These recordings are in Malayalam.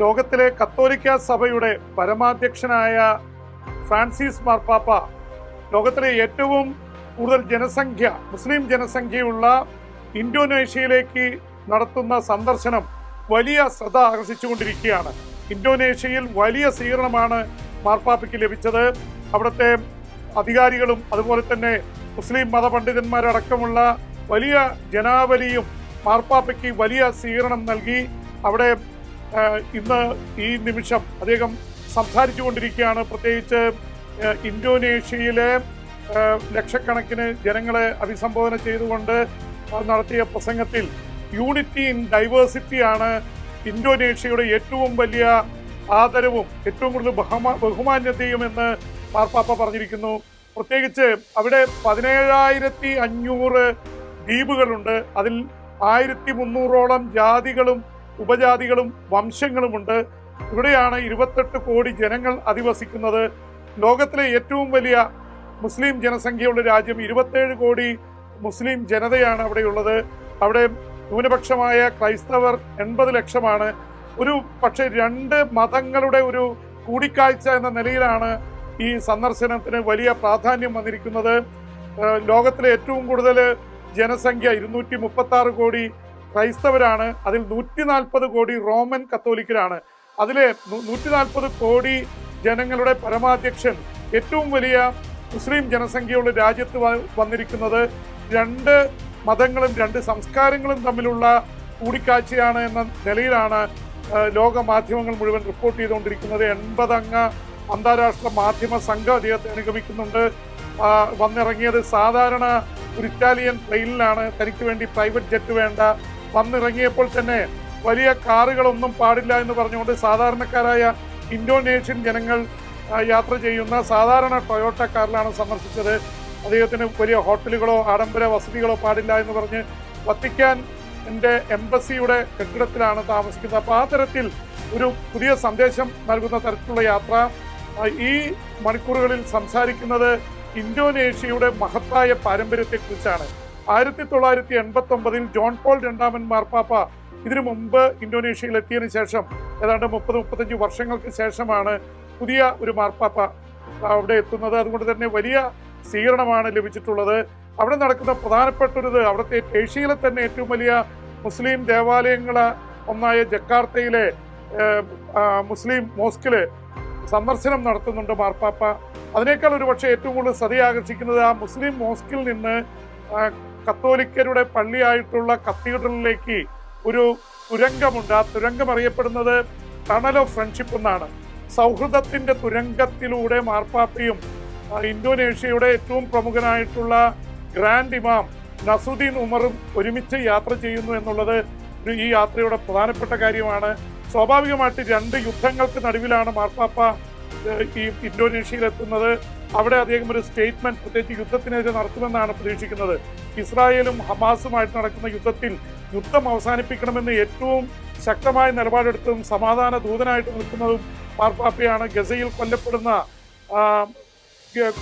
ലോകത്തിലെ കത്തോലിക്ക സഭയുടെ പരമാധ്യക്ഷനായ ഫ്രാൻസിസ് മാർപ്പാപ്പ ലോകത്തിലെ ഏറ്റവും കൂടുതൽ ജനസംഖ്യ മുസ്ലിം ജനസംഖ്യയുള്ള ഇന്തോനേഷ്യയിലേക്ക് നടത്തുന്ന സന്ദർശനം വലിയ ശ്രദ്ധ ആകർഷിച്ചുകൊണ്ടിരിക്കുകയാണ്. ഇന്തോനേഷ്യയിൽ വലിയ സ്വീകരണമാണ് മാർപ്പാപ്പയ്ക്ക് ലഭിച്ചത്. അവിടുത്തെ അധികാരികളും അതുപോലെ തന്നെ മുസ്ലിം മതപണ്ഡിതന്മാരടക്കമുള്ള വലിയ ജനാവലിയും മാർപ്പാപ്പയ്ക്ക് വലിയ സ്വീകരണം നൽകി. അവിടെ ഇന്ന് ഈ നിമിഷം അദ്ദേഹം സംസാരിച്ചു കൊണ്ടിരിക്കുകയാണ് പ്രത്യേകിച്ച് ഇന്തോനേഷ്യയിലെ ലക്ഷക്കണക്കിന് ജനങ്ങളെ അഭിസംബോധന ചെയ്തുകൊണ്ട് നടത്തിയ പ്രസംഗത്തിൽ യൂണിറ്റി ഇൻ ഡൈവേഴ്സിറ്റി ആണ് ഇന്തോനേഷ്യയുടെ ഏറ്റവും വലിയ ആദരവും ഏറ്റവും കൂടുതൽ ബഹുമാ ബഹുമാന്യതയും എന്ന് മാർപ്പാപ്പ പറഞ്ഞിരിക്കുന്നു. പ്രത്യേകിച്ച് അവിടെ പതിനേഴായിരത്തി അഞ്ഞൂറ് ദ്വീപുകളുണ്ട്. അതിൽ ആയിരത്തി മുന്നൂറോളം ജാതികളും ഉപജാതികളും വംശങ്ങളുമുണ്ട്. ഇവിടെയാണ് ഇരുപത്തെട്ട് കോടി ജനങ്ങൾ അധിവസിക്കുന്നത്. ലോകത്തിലെ ഏറ്റവും വലിയ മുസ്ലിം ജനസംഖ്യയുള്ള രാജ്യം ഇരുപത്തേഴ് കോടി മുസ്ലിം ജനതയാണ് അവിടെയുള്ളത്. അവിടെ ന്യൂനപക്ഷമായ ക്രൈസ്തവർ എൺപത് ലക്ഷമാണ്. ഒരു പക്ഷേ രണ്ട് മതങ്ങളുടെ ഒരു കൂടിക്കാഴ്ച എന്ന നിലയിലാണ് ഈ സന്ദർശനത്തിന് വലിയ പ്രാധാന്യം വന്നിരിക്കുന്നത്. ലോകത്തിലെ ഏറ്റവും കൂടുതൽ ജനസംഖ്യ ഇരുന്നൂറ്റി കോടി ക്രൈസ്തവരാണ്. അതിൽ നൂറ്റി നാൽപ്പത് കോടി റോമൻ കത്തോലിക്കരാണ്. അതിലെ നൂറ്റി നാൽപ്പത് കോടി ജനങ്ങളുടെ പരമാധ്യക്ഷൻ ഏറ്റവും വലിയ മുസ്ലിം ജനസംഖ്യയുള്ള രാജ്യത്ത് വന്നിരിക്കുന്നത് രണ്ട് മതങ്ങളും രണ്ട് സംസ്കാരങ്ങളും തമ്മിലുള്ള കൂടിക്കാഴ്ചയാണ് എന്ന നിലയിലാണ് ലോക മാധ്യമങ്ങൾ മുഴുവൻ റിപ്പോർട്ട് ചെയ്തുകൊണ്ടിരിക്കുന്നത്. എൺപതംഗ അന്താരാഷ്ട്ര മാധ്യമ സംഘം അദ്ദേഹത്തെ അനുഗമിക്കുന്നുണ്ട്. വന്നിറങ്ങിയത് സാധാരണ ഒരു ഇറ്റാലിയൻ പ്ലെയിനിലാണ്. തനിക്ക് വേണ്ടി പ്രൈവറ്റ് ജെറ്റ് വേണ്ട. വന്നിറങ്ങിയപ്പോൾ തന്നെ വലിയ കാറുകളൊന്നും പാടില്ല എന്ന് പറഞ്ഞുകൊണ്ട് സാധാരണക്കാരായ ഇന്തോനേഷ്യൻ ജനങ്ങൾ യാത്ര ചെയ്യുന്ന സാധാരണ ടൊയോട്ട കാറിലാണ് സന്ദർശിച്ചത്. അദ്ദേഹത്തിന് വലിയ ഹോട്ടലുകളോ ആഡംബര വസതികളോ പാടില്ല എന്ന് പറഞ്ഞ് വത്തിക്കാൻ എന്റെ എംബസിയുടെ കെട്ടിടത്തിലാണ് താമസിക്കുന്നത്. അപ്പോൾ ആ തരത്തിൽ ഒരു പുതിയ സന്ദേശം നൽകുന്ന തരത്തിലുള്ള യാത്ര ഈ മണിക്കൂറുകളിൽ സംസാരിക്കുന്നത് ഇന്തോനേഷ്യയുടെ മഹത്തായ പാരമ്പര്യത്തെക്കുറിച്ചാണ്. ആയിരത്തി തൊള്ളായിരത്തി എൺപത്തി ഒമ്പതിൽ ജോൺ പോൾ രണ്ടാമൻ മാർപ്പാപ്പ ഇതിനു മുമ്പ് ഇന്തോനേഷ്യയിൽ എത്തിയതിനു ശേഷം ഏതാണ്ട് മുപ്പത് മുപ്പത്തഞ്ച് വർഷങ്ങൾക്ക് ശേഷമാണ് പുതിയ ഒരു മാർപ്പാപ്പ അവിടെ എത്തുന്നത്. അതുകൊണ്ട് തന്നെ വലിയ സ്വീകരണമാണ് ലഭിച്ചിട്ടുള്ളത്. അവിടെ നടക്കുന്ന പ്രധാനപ്പെട്ട ഒരു അവിടുത്തെ ഏഷ്യയിലെ തന്നെ ഏറ്റവും വലിയ മുസ്ലിം ദേവാലയങ്ങൾ ഒന്നായ ജക്കാർത്തയിലെ മുസ്ലിം മോസ്കിൽ സന്ദർശനം നടത്തുന്നുണ്ട് മാർപ്പാപ്പ. അതിനേക്കാൾ ഒരു പക്ഷേ ഏറ്റവും കൂടുതൽ സതി ആകർഷിക്കുന്നത് ആ മുസ്ലിം മോസ്കിൽ നിന്ന് കത്തോലിക്കരുടെ പള്ളിയായിട്ടുള്ള കത്തീഡ്രലിലേക്ക് ഒരു തുരങ്കമുണ്ട്. ആ തുരങ്കം അറിയപ്പെടുന്നത് ടണൽ ഓഫ് ഫ്രണ്ട്ഷിപ്പ് എന്നാണ്. സൗഹൃദത്തിന്റെ തുരങ്കത്തിലൂടെ മാർപ്പാപ്പയും ഇന്തോനേഷ്യയുടെ ഏറ്റവും പ്രമുഖനായിട്ടുള്ള ഗ്രാൻഡ് ഇമാം നസുദ്ദീൻ ഉമറും ഒരുമിച്ച് യാത്ര ചെയ്യുന്നു എന്നുള്ളത് ഈ യാത്രയുടെ പ്രധാനപ്പെട്ട കാര്യമാണ്. സ്വാഭാവികമായിട്ട് രണ്ട് യുദ്ധങ്ങൾക്ക് നടുവിലാണ് മാർപ്പാപ്പ ഈ ഇന്തോനേഷ്യയിൽ എത്തുന്നത് അവിടെ അദ്ദേഹം ഒരു സ്റ്റേറ്റ്മെന്റ് പ്രത്യേകിച്ച് യുദ്ധത്തിനെതിരെ നടത്തുമെന്നാണ് പ്രതീക്ഷിക്കുന്നത്. ഇസ്രായേലും ഹമാസുമായിട്ട് നടക്കുന്ന യുദ്ധത്തിൽ യുദ്ധം അവസാനിപ്പിക്കണമെന്ന് ഏറ്റവും ശക്തമായ നിലപാടെടുത്തതും സമാധാന ദൂതനായിട്ട് നിൽക്കുന്നതും മാർപ്പാപ്പയാണ് ഗസയിൽ കൊല്ലപ്പെടുന്ന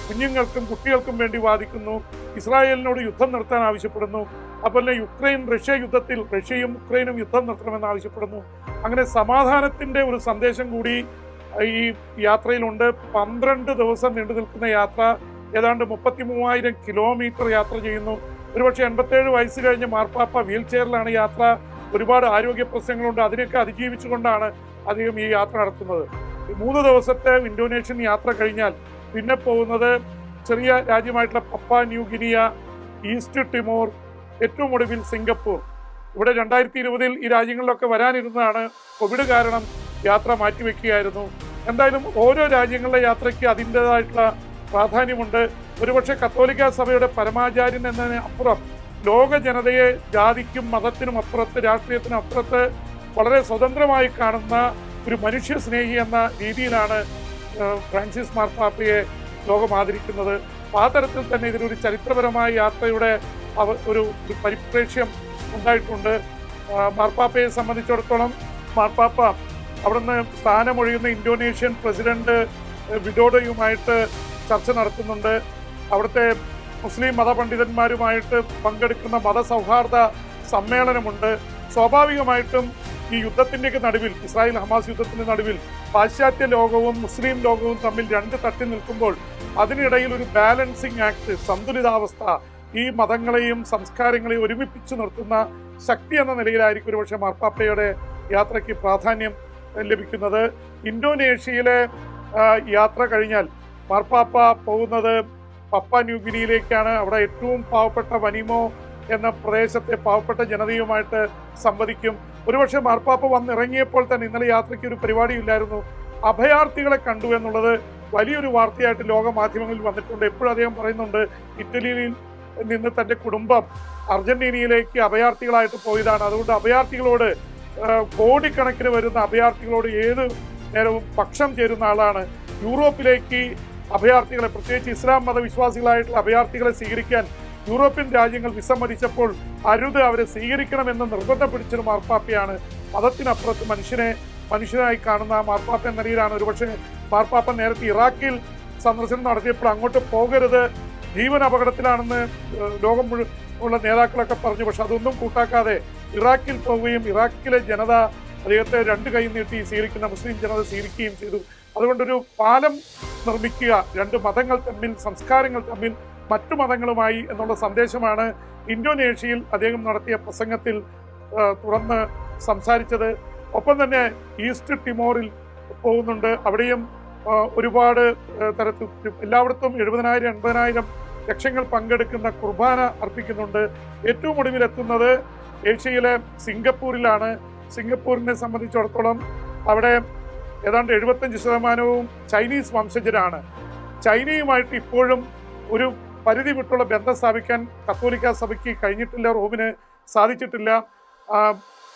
കുഞ്ഞുങ്ങൾക്കും കുട്ടികൾക്കും വേണ്ടി വാദിക്കുന്നു. ഇസ്രായേലിനോട് യുദ്ധം നിർത്താൻ ആവശ്യപ്പെടുന്നു. അതുപോലെ യുക്രൈൻ റഷ്യ യുദ്ധത്തിൽ റഷ്യയും യുക്രൈനും യുദ്ധം നിർത്തണമെന്ന് ആവശ്യപ്പെടുന്നു. അങ്ങനെ സമാധാനത്തിന്റെ ഒരു സന്ദേശം കൂടി ഈ യാത്രയിലുണ്ട്. പന്ത്രണ്ട് ദിവസം നീണ്ടു നിൽക്കുന്ന യാത്ര. ഏതാണ്ട് മുപ്പത്തി മൂവായിരം കിലോമീറ്റർ യാത്ര ചെയ്യുന്നു. ഒരുപക്ഷെ എൺപത്തേഴ് വയസ്സ് കഴിഞ്ഞ് മാർപ്പാപ്പ വീൽ ചെയറിലാണ് യാത്ര. ഒരുപാട് ആരോഗ്യ പ്രശ്നങ്ങളുണ്ട്. അതിനെയൊക്കെ അതിജീവിച്ചുകൊണ്ടാണ് അദ്ദേഹം ഈ യാത്ര നടത്തുന്നത്. മൂന്ന് ദിവസത്തെ ഇന്തോനേഷ്യൻ യാത്ര കഴിഞ്ഞാൽ പിന്നെ പോകുന്നത് ചെറിയ രാജ്യമായിട്ടുള്ള Papua New Guinea East Timor ഏറ്റവും ഒടുവിൽ സിംഗപ്പൂർ. ഇവിടെ രണ്ടായിരത്തി ഇരുപതിൽ ഈ രാജ്യങ്ങളിലൊക്കെ വരാനിരുന്നതാണ് കോവിഡ് കാരണം യാത്ര മാറ്റിവെക്കുകയായിരുന്നു. എന്തായാലും ഓരോ രാജ്യങ്ങളിലെ യാത്രയ്ക്ക് അതിന്റെതായിട്ടുള്ള പ്രാധാന്യമുണ്ട്. ഒരുപക്ഷെ കത്തോലിക്ക സഭയുടെ പരമാചാര്യൻ എന്നതിന് അപ്പുറം ലോക ജനതയെ ജാതിക്കും മതത്തിനും അപ്പുറത്ത് രാഷ്ട്രീയത്തിനും അപ്പുറത്ത് വളരെ സ്വതന്ത്രമായി കാണുന്ന ഒരു മനുഷ്യ സ്നേഹി എന്ന രീതിയിലാണ് ഫ്രാൻസിസ് മാർപ്പാപ്പയെ ലോകം ആദരിക്കുന്നത്. ആ തരത്തിൽ തന്നെ ഇതിലൊരു ചരിത്രപരമായ യാത്രയുടെ ഒരു പരിപ്രേക്ഷ്യം ഉണ്ടായിട്ടുണ്ട്. മാർപ്പാപ്പയെ സംബന്ധിച്ചിടത്തോളം മാർപ്പാപ്പ അവിടുന്ന് സ്ഥാനമൊഴിയുന്ന ഇന്തോനേഷ്യൻ പ്രസിഡന്റ് വിഡോഡയുമായിട്ട് ചർച്ച നടത്തുന്നുണ്ട്. അവിടുത്തെ മുസ്ലിം മതപണ്ഡിതന്മാരുമായിട്ട് പങ്കെടുക്കുന്ന മതസൗഹാർദ്ദ സമ്മേളനമുണ്ട്. സ്വാഭാവികമായിട്ടും ഈ യുദ്ധത്തിന്റെയൊക്കെ നടുവിൽ ഇസ്രായേൽ ഹമാസ് യുദ്ധത്തിന്റെ നടുവിൽ പാശ്ചാത്യ ലോകവും മുസ്ലിം ലോകവും തമ്മിൽ രണ്ട് തട്ടി നിൽക്കുമ്പോൾ അതിനിടയിൽ ഒരു ബാലൻസിങ് ആക്ട് സന്തുലിതാവസ്ഥ ഈ മതങ്ങളെയും സംസ്കാരങ്ങളെയും ഒരുമിപ്പിച്ചു നിർത്തുന്ന ശക്തി എന്ന നിലയിലായിരിക്കും ഒരുപക്ഷെ മാർപ്പാപ്പയുടെ യാത്രയ്ക്ക് പ്രാധാന്യം. ലഭിക്കുന്നത്. ഇന്തോനേഷ്യയിലെ യാത്ര കഴിഞ്ഞാൽ മാർപ്പാപ്പ പോകുന്നത് പപ്പ ന്യൂഗിനിയിലേക്കാണ് അവിടെ ഏറ്റവും പാവപ്പെട്ട വനിമോ എന്ന പ്രദേശത്തെ പാവപ്പെട്ട ജനതയുമായിട്ട് സംവദിക്കും. ഒരുപക്ഷെ മാർപ്പാപ്പ വന്നിറങ്ങിയപ്പോൾ തന്നെ ഇന്നലെ യാത്രയ്ക്ക് ഒരു പരിപാടിയില്ലായിരുന്നു. അഭയാർത്ഥികളെ കണ്ടു എന്നുള്ളത് വലിയൊരു വാർത്തയായിട്ട് ലോക മാധ്യമങ്ങളിൽ വന്നിട്ടുണ്ട്. എപ്പോഴും അദ്ദേഹം പറയുന്നുണ്ട് ഇറ്റലിയിൽ നിന്ന് തന്റെ കുടുംബം അർജന്റീനയിലേക്ക് അഭയാർത്ഥികളായിട്ട് പോയതാണ്. അതുകൊണ്ട് അഭയാർത്ഥികളോട് കോടിക്കണക്കിന് വരുന്ന അഭയാർത്ഥികളോട് ഏത് നേരവും പക്ഷം ചേരുന്ന ആളാണ്. യൂറോപ്പിലേക്ക് അഭയാർത്ഥികളെ പ്രത്യേകിച്ച് ഇസ്ലാം മതവിശ്വാസികളായിട്ടുള്ള അഭയാർത്ഥികളെ സ്വീകരിക്കാൻ യൂറോപ്യൻ രാജ്യങ്ങൾ വിസമ്മതിച്ചപ്പോൾ അരുത് അവരെ സ്വീകരിക്കണമെന്ന് നിർബന്ധം പിടിച്ചൊരു മാർപ്പാപ്പയാണ്. മതത്തിനപ്പുറത്ത് മനുഷ്യനെ മനുഷ്യനായി കാണുന്ന മാർപ്പാപ്പ എന്ന നിലയിലാണ്. ഒരുപക്ഷെ മാർപ്പാപ്പ നേരത്തെ ഇറാഖിൽ സന്ദർശനം നടത്തിയപ്പോൾ അങ്ങോട്ട് പോകരുത്. ജീവൻ അപകടത്തിലാണെന്ന് ലോകം മുഴുവൻ ഉള്ള നേതാക്കളൊക്കെ പറഞ്ഞു. പക്ഷെ അതൊന്നും കൂട്ടാക്കാതെ ഇറാഖിൽ പോവുകയും ഇറാഖിലെ ജനത അദ്ദേഹത്തെ രണ്ട് കൈ നീട്ടി സ്വീകരിക്കുന്ന മുസ്ലിം ജനത സ്വീകരിക്കുകയും ചെയ്തു. അതുകൊണ്ടൊരു പാലം നിർമ്മിക്കുക രണ്ട് മതങ്ങൾ തമ്മിൽ സംസ്കാരങ്ങൾ തമ്മിൽ മറ്റു മതങ്ങളുമായി എന്നുള്ള സന്ദേശമാണ് ഇന്തോനേഷ്യയിൽ അദ്ദേഹം നടത്തിയ പ്രസംഗത്തിൽ തുറന്ന് സംസാരിച്ചത്. ഒപ്പം തന്നെ ഈസ്റ്റ് ടിമോറിൽ പോകുന്നുണ്ട്. അവിടെയും ഒരുപാട് തരത്തിൽ എല്ലായിടത്തും എഴുപതിനായിരം എൺപതിനായിരം ലക്ഷങ്ങൾ പങ്കെടുക്കുന്ന കുർബാന അർപ്പിക്കുന്നുണ്ട്. ഏറ്റവും ഒടുവിൽ എത്തുന്നത് ഏഷ്യയിലെ സിംഗപ്പൂരിലാണ്. സിംഗപ്പൂരിനെ സംബന്ധിച്ചിടത്തോളം അവിടെ ഏതാണ്ട് എഴുപത്തഞ്ച് ശതമാനവും ചൈനീസ് വംശജരാണ്. ചൈനയുമായിട്ട് ഇപ്പോഴും ഒരു പരിധി വിട്ടുള്ള ബന്ധം സ്ഥാപിക്കാൻ കത്തോലിക്ക സഭയ്ക്ക് കഴിഞ്ഞിട്ടില്ല റോമിന് സാധിച്ചിട്ടില്ല.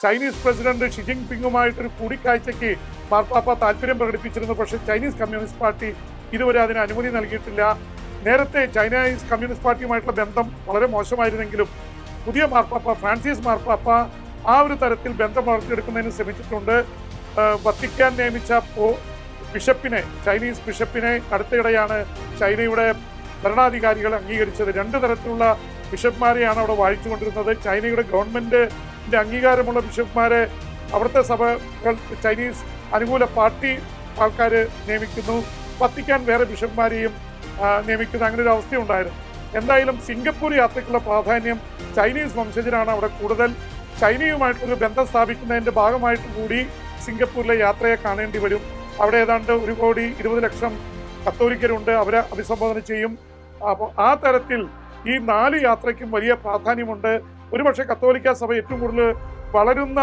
ചൈനീസ് പ്രസിഡന്റ് ഷി ജിങ് പിങ്ങുമായിട്ടൊരു കൂടിക്കാഴ്ചയ്ക്ക് മാർപ്പാപ്പ താല്പര്യം പ്രകടിപ്പിച്ചിരുന്നു. പക്ഷേ ചൈനീസ് കമ്മ്യൂണിസ്റ്റ് പാർട്ടി ഇതുവരെ അതിന് അനുമതി നൽകിയിട്ടില്ല. നേരത്തെ ചൈനീസ് കമ്മ്യൂണിസ്റ്റ് പാർട്ടിയുമായിട്ടുള്ള ബന്ധം വളരെ മോശമായിരുന്നെങ്കിലും പുതിയ മാർപ്പാപ്പ ഫ്രാൻസിസ് മാർപ്പാപ്പ ആ ഒരു തരത്തിൽ ബന്ധം വളർത്തിയെടുക്കുന്നതിന് ശ്രമിച്ചിട്ടുണ്ട്. വത്തിക്കാൻ നിയമിച്ച ബിഷപ്പിനെ ചൈനീസ് ബിഷപ്പിനെ അടുത്തിടെയാണ് ചൈനയുടെ ഭരണാധികാരികൾ അംഗീകരിച്ചത്. രണ്ട് തരത്തിലുള്ള ബിഷപ്പ്മാരെയാണ് അവിടെ വാഴിച്ചുകൊണ്ടിരുന്നത്. ചൈനയുടെ ഗവൺമെന്റിന്റെ അംഗീകാരമുള്ള ബിഷപ്പ്മാരെ അവിടുത്തെ സഭകൾ ചൈനീസ് അനുകൂല പാർട്ടി ആൾക്കാർ നിയമിക്കുന്നു. വത്തിക്കാൻ വേറെ ബിഷപ്പ്മാരെയും നിയമിക്കുന്ന. അങ്ങനെ ഒരു അവസ്ഥയുണ്ടായിരുന്നു എന്തായാലും സിംഗപ്പൂർ യാത്രയ്ക്കുള്ള പ്രാധാന്യം ചൈനീസ് വംശജരാണ് അവിടെ കൂടുതൽ. ചൈനയുമായിട്ടൊരു ബന്ധം സ്ഥാപിക്കുന്നതിന്റെ ഭാഗമായിട്ട് കൂടി സിംഗപ്പൂരിലെ യാത്രയെ കാണേണ്ടി വരും. അവിടെ ഏതാണ്ട് ഒരു കോടി ഇരുപത് ലക്ഷം കത്തോലിക്കരുണ്ട്. അവരെ അഭിസംബോധന ചെയ്യും. അപ്പോൾ ആ തരത്തിൽ ഈ നാല് യാത്രയ്ക്കും വലിയ പ്രാധാന്യമുണ്ട്. ഒരുപക്ഷെ കത്തോലിക്ക സഭ ഏറ്റവും കൂടുതൽ വളരുന്ന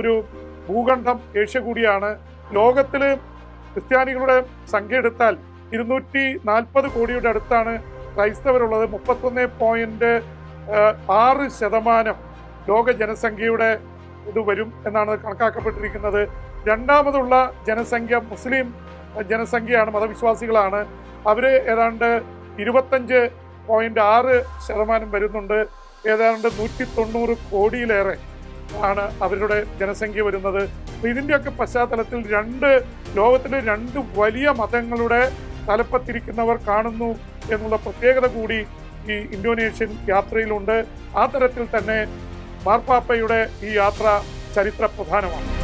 ഒരു ഭൂഖണ്ഡം ഏഷ്യ കൂടിയാണ്. ലോകത്തിൽ ക്രിസ്ത്യാനികളുടെ സംഖ്യ എടുത്താൽ ഇരുന്നൂറ്റി നാൽപ്പത് കോടിയുടെ അടുത്താണ് ക്രൈസ്തവരുള്ളത്. മുപ്പത്തൊന്ന് പോയിന്റ് ആറ് ശതമാനം ലോക ജനസംഖ്യയുടെ ഇത് വരും എന്നാണ് കണക്കാക്കപ്പെട്ടിരിക്കുന്നത്. രണ്ടാമതുള്ള ജനസംഖ്യ മുസ്ലിം ജനസംഖ്യയാണ് മതവിശ്വാസികളാണ്. അവർ ഏതാണ്ട് ഇരുപത്തഞ്ച് പോയിന്റ് ആറ് ശതമാനം വരുന്നുണ്ട്. ഏതാണ്ട് നൂറ്റി തൊണ്ണൂറ് കോടിയിലേറെ ആണ് അവരുടെ ജനസംഖ്യ വരുന്നത്. ഇതിന്റെയൊക്കെ പശ്ചാത്തലത്തിൽ രണ്ട് ലോകത്തിലെ രണ്ട് വലിയ മതങ്ങളുടെ തലപ്പത്തിരിക്കുന്നവർ കാണുന്നു എന്നുള്ള പ്രത്യേകത കൂടി ഈ ഇന്തോനേഷ്യൻ യാത്രയിലുണ്ട്. ആ തരത്തിൽ തന്നെ മാർപ്പാപ്പയുടെ ഈ യാത്ര ചരിത്ര പ്രധാനമാണ്